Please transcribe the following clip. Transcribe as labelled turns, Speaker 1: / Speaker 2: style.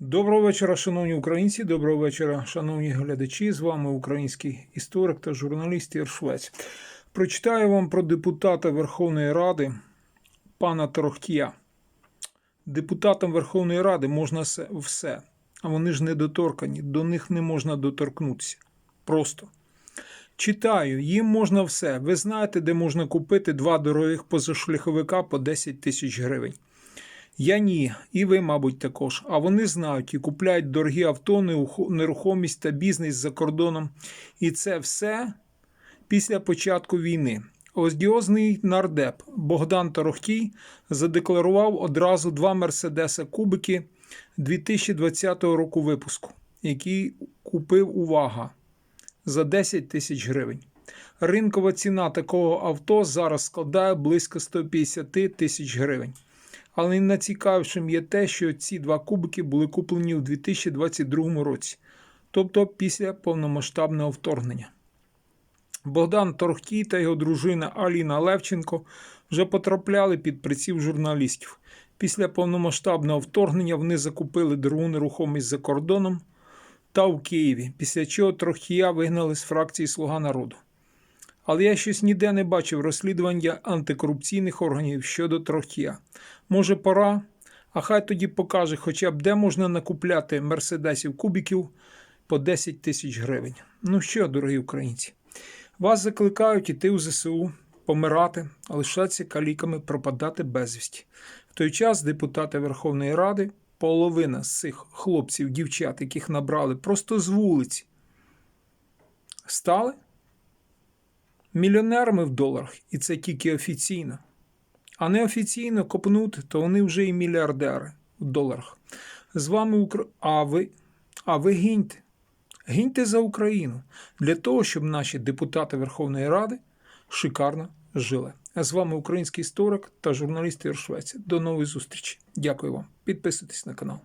Speaker 1: Доброго вечора, шановні українці. Доброго вечора, шановні глядачі. З вами український історик та журналіст Ір Швець. Прочитаю вам про депутата Верховної Ради пана Торохтія. Депутатам Верховної Ради можна все, а вони ж недоторкані, до них не можна доторкнутися. Просто. Читаю, їм можна все. Ви знаєте, де можна купити два дорогих позашляховика по 10 тисяч гривень. Я ні, і ви, мабуть, також. А вони знають і купляють дорогі авто, нерухомість та бізнес за кордоном. І це все після початку війни. Оздіозний нардеп Богдан Торохтій задекларував одразу два Мерседеса Кубики 2020 року випуску, які купив увага за 10 тисяч гривень. Ринкова ціна такого авто зараз складає близько 150 тисяч гривень. Але найцікавішим є те, що ці два кубики були куплені у 2022 році, тобто після повномасштабного вторгнення. Богдан Торхтій та його дружина Аліна Левченко вже потрапляли під приціл журналістів. Після повномасштабного вторгнення вони закупили дорогу нерухомість за кордоном та у Києві, після чого Трохтія вигнали з фракції Слуга народу. Але я щось ніде не бачив розслідування антикорупційних органів щодо Трохтія. Може, пора, а хай тоді покаже, хоча б де можна накупляти мерседесів кубіків по 10 тисяч гривень. Ну що, дорогі українці, вас закликають іти у ЗСУ, помирати, лишатися каліками пропадати безвісті. В той час депутати Верховної Ради, половина з цих хлопців, дівчат, яких набрали просто з вулиці, стали мільйонерами в доларах, і це тільки офіційно. А неофіційно копнути, то вони вже і мільярдери в доларах. З вами Укра... А ви, а ви гиньте. Гиньте за Україну для того, щоб наші депутати Верховної Ради шикарно жили. А з вами український історик та журналіст Ір Швець. До нової зустрічі. Дякую вам. Підписуйтесь на канал.